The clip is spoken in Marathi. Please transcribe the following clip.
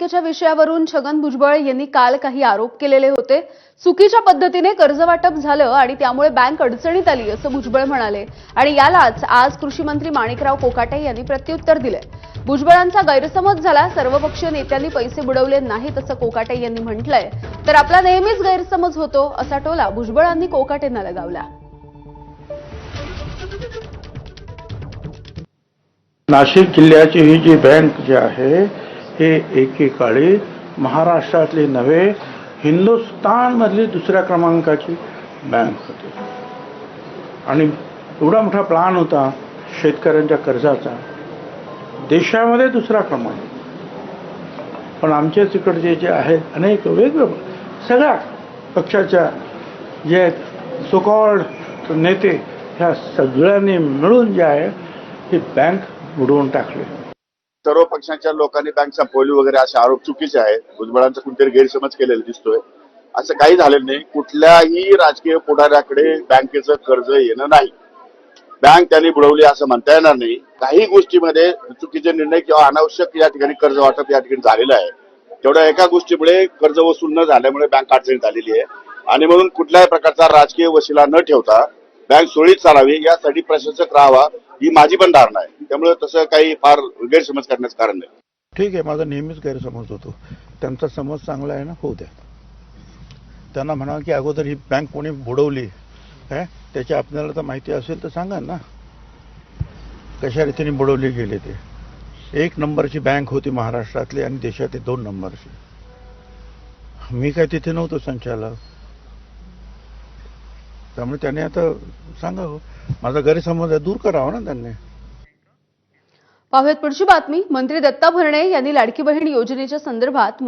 बँकेच्या विषयावरून छगन भुजबळ यांनी काल काही आरोप केलेले होते. चुकीच्या पद्धतीने कर्जवाटप झालं आणि त्यामुळे बँक अडचणीत आली असं भुजबळ म्हणाले. आणि यालाच आज कृषी मंत्री माणिकराव कोकाटे यांनी प्रत्युत्तर दिले भुजबळांचा गैरसमज झाला सर्वपक्षीय नेत्यांनी पैसे बुडवले नाहीत असं कोकाटे यांनी म्हटलंय. तर आपला नेहमीच गैरसमज होतो असा टोला भुजबळांनी कोकाटेंना लगावला. नाशिक जिल्ह्याची ही जी बँक जी आहे हे एकेकाळी महाराष्ट्रातले नव्हे हिंदुस्थानमधली दुसऱ्या क्रमांकाची बँक होती. आणि एवढा मोठा प्लान होता शेतकऱ्यांच्या कर्जाचा. देशामध्ये दुसरा क्रमांक. पण आमच्या तिकडचे जे आहेत अनेक वेगवेगळे सगळ्या पक्षाच्या जे आहेत सोकॉल्ड नेते ह्या सगळ्यांनी मिळून जे आहे ही बँक बुडवून टाकली. सर्व पक्षांच्या लोकांनी बँक संपवली वगैरे असे आरोप चुकीचे आहेत. भुजबळांचा कोणतरी गैरसमज केलेला दिसतोय. असं काही झालेलं नाही. कुठल्याही राजकीय पुढाऱ्याकडे बँकेचं कर्ज येणं नाही. बँक त्यांनी बुडवली असं म्हणता येणार नाही. काही गोष्टीमध्ये चुकीचे निर्णय किंवा अनावश्यक या ठिकाणी कर्ज वाटप या ठिकाणी झालेलं आहे. तेवढ्या एका गोष्टीमुळे कर्ज वसूल न झाल्यामुळे बँक अडचणीत आलेली आहे. आणि म्हणून कुठल्याही प्रकारचा राजकीय वशिला न ठेवता बँक सुरळीत चालावी यासाठी प्रशासक राहावा ही माझी पण धारणा आहे. त्यामुळे तसं काही फार गैरसमज करण्याचं कारण नाही. ठीक आहे माझा नेहमीच गैरसमज होतो. त्यांचा समज चांगला आहे ना होऊ द्या. त्यांना म्हणा की अगोदर ही बँक कोणी बुडवली काय त्याची आपल्याला तर माहिती असेल तर सांगा ना. कशा रीतीने बुडवली गेली ते? एक नंबरची बँक होती महाराष्ट्रातली आणि देशातली दोन नंबरची. मी काय तिथे नव्हतो संचालक. त्यामुळे त्याने आता सांगावं हो. माझा गैरसमज दूर करावा ना त्यांनी. पाहुयात पुढची बातमी. मंत्री दत्ता भरणे यांनी लाडकी बहीण योजनेच्या संदर्भात